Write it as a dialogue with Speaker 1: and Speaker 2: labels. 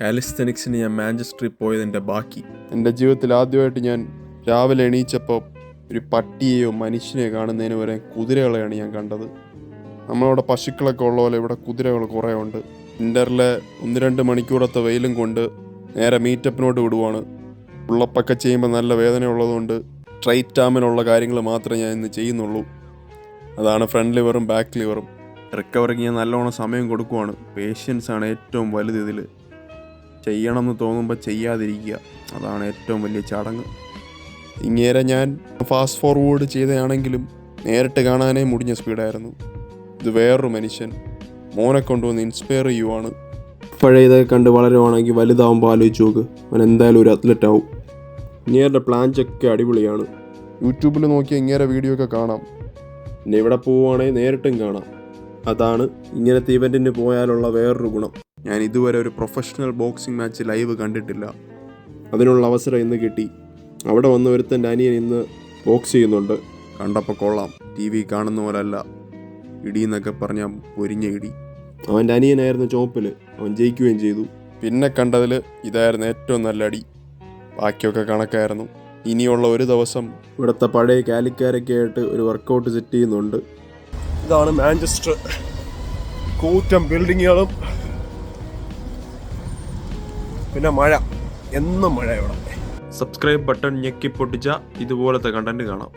Speaker 1: കാലിസ്തനിക്സിന് ഞാൻ മാഞ്ചസ്റ്ററിൽ പോയതിന്റെ ബാക്കി.
Speaker 2: എന്റെ ജീവിതത്തിൽ ആദ്യമായിട്ട് ഞാൻ രാവിലെ എണീച്ചപ്പോൾ ഒരു പട്ടിയെയോ മനുഷ്യനെയോ കാണുന്നതിന് വരെ കുതിരകളെയാണ് ഞാൻ കണ്ടത്. നമ്മളവിടെ പശുക്കളൊക്കെ ഉള്ള പോലെ ഇവിടെ കുതിരകൾ കുറേ ഉണ്ട്. വിന്ററിലെ ഒന്ന് രണ്ട് മണിക്കൂറത്തെ വെയിലും കൊണ്ട് നേരെ മീറ്റപ്പിനോട്ട് വിടുവാണ്. ഉള്ളപ്പൊക്കെ ചെയ്യുമ്പോൾ നല്ല വേദന ഉള്ളതുകൊണ്ട് സ്ട്രൈറ്റ് ആമിനുള്ള കാര്യങ്ങൾ മാത്രമേ ഞാൻ ഇന്ന് ചെയ്യുന്നുള്ളൂ. അതാണ് ഫ്രണ്ട് ലിവറും ബാക്ക് ലിവറും റിക്കവറിക്ക് ഞാൻ നല്ലോണം സമയം കൊടുക്കുവാണ്. പേഷ്യൻസാണ് ഏറ്റവും വലുത് ഇതിൽ ചെയ്യണമെന്ന് തോന്നുമ്പോൾ ചെയ്യാതിരിക്കുക. അതാണ് ഏറ്റവും വലിയ ചടങ്ങ്. ഇങ്ങേരെ ഞാൻ ഫാസ്റ്റ് ഫോർവേഡ് ചെയ്തതാണെങ്കിലും നേരിട്ട് കാണാനേ മുടിഞ്ഞ സ്പീഡായിരുന്നു. ഇത് വേറൊരു മനുഷ്യൻ മോനെ കൊണ്ടുവന്ന് ഇൻസ്പയർ ചെയ്യുവാണ്. പഴയ ഇതൊക്കെ കണ്ട് വളരുവാണെങ്കിൽ വലുതാവുമ്പോൾ ആലോചിച്ച് നോക്ക്. അവൻ എന്തായാലും ഒരു അത്ലറ്റ് ആവും. ഇങ്ങേരുടെ പ്ലാൻസ് ഒക്കെ അടിപൊളിയാണ്. യൂട്യൂബിൽ നോക്കി ഇങ്ങേരെ വീഡിയോ ഒക്കെ കാണാം. പിന്നെ ഇവിടെ പോവുകയാണെങ്കിൽ നേരിട്ടും കാണാം. അതാണ് ഇങ്ങനത്തെ ഇവന്റിന് പോയാലുള്ള വേറൊരു ഗുണം. ഞാൻ ഇതുവരെ ഒരു പ്രൊഫഷണൽ ബോക്സിംഗ് മാച്ച് ലൈവ് കണ്ടിട്ടില്ല. അതിനുള്ള അവസരം ഇന്ന് കിട്ടി. അവിടെ വന്ന് ഒരുത്തന്റെ അനിയൻ ഇന്ന് ബോക്സ് ചെയ്യുന്നുണ്ട്. കണ്ടപ്പോൾ കൊള്ളാം. ടി വി കാണുന്ന പോലല്ല. ഇടി എന്നൊക്കെ പറഞ്ഞാൽ പൊരിഞ്ഞ ഇടി. അവന്റെ അനിയനായിരുന്നു ചോപ്പിൽ അവൻ ജയിക്കുകയും ചെയ്തു. പിന്നെ കണ്ടതിൽ ഇതായിരുന്നു ഏറ്റവും നല്ല അടി. ബാക്കിയൊക്കെ കണക്കായിരുന്നു. ഇനിയുള്ള ഒരു ദിവസം ഇവിടുത്തെ പഴയ കാലിക്കാരൊക്കെ ആയിട്ട് ഒരു വർക്കൗട്ട് സെറ്റ് ചെയ്യുന്നുണ്ട്.
Speaker 3: ഇതാണ് മാഞ്ചസ്റ്റർ. കൂറ്റം ബിൽഡിങ്ങുകളും പിന്നെ മഴ. എന്നും മഴ ഇവിടെ
Speaker 1: സബ്സ്ക്രൈബ് ബട്ടൺ ഞെക്കി പൊട്ടിച്ച ഇതുപോലത്തെ കണ്ടന്റ് കാണാം.